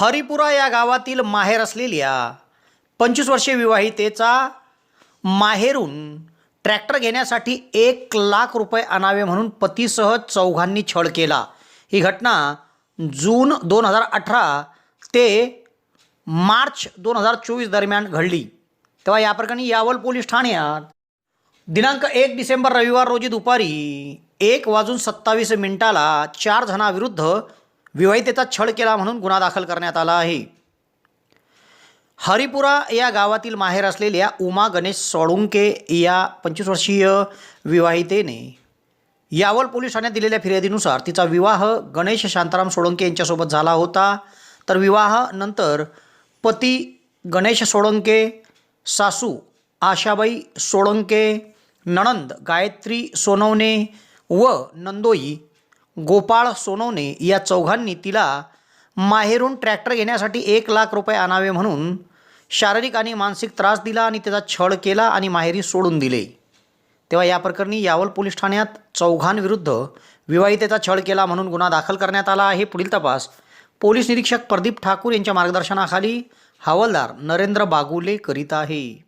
हरिपुरा या गावातील माहेर असलेल्या पंचवीस वर्षीय विवाहितेचा माहेरून ट्रॅक्टर घेण्यासाठी एक लाख रुपये आणावे म्हणून पतीसह चौघांनी छळ केला. ही घटना जून दोन हजार अठरा ते मार्च दोन हजार चोवीस दरम्यान घडली. तेव्हा या प्रकरणी यावल पोलीस ठाण्यात दिनांक एक डिसेंबर रविवार रोजी दुपारी एक वाजून सत्तावीस मिनिटाला चार जणांविरुद्ध विवाहितेचा छळ केला म्हणून गुन्हा दाखल करण्यात आला आहे. हरिपुरा या गावातील माहेर असलेल्या उमा गणेश सोळुंके या पंचवीस वर्षीय विवाहितेने यावल पोलीस ठाण्यात दिलेल्या फिर्यादीनुसार तिचा विवाह गणेश शांताराम सोळंके यांच्यासोबत झाला होता. तर विवाहानंतर पती गणेश सोळंके सासू आशाबाई सोळंके नणंद गायत्री सोनवणे व नंदोई गोपाळ सोनवणे या चौघांनी तिला माहेरून ट्रॅक्टर घेण्यासाठी एक लाख रुपये आणावे म्हणून शारीरिक आणि मानसिक त्रास दिला आणि त्याचा छळ केला आणि माहेरी सोडून दिले. तेव्हा या प्रकरणी यावल पोलीस ठाण्यात चौघांविरुद्ध विवाहितेचा छळ केला म्हणून गुन्हा दाखल करण्यात आला आहे. पुढील तपास. पोलीस निरीक्षक प्रदीप ठाकूर यांच्या मार्गदर्शनाखाली हवालदार नरेंद्र बागुले करीत आहे.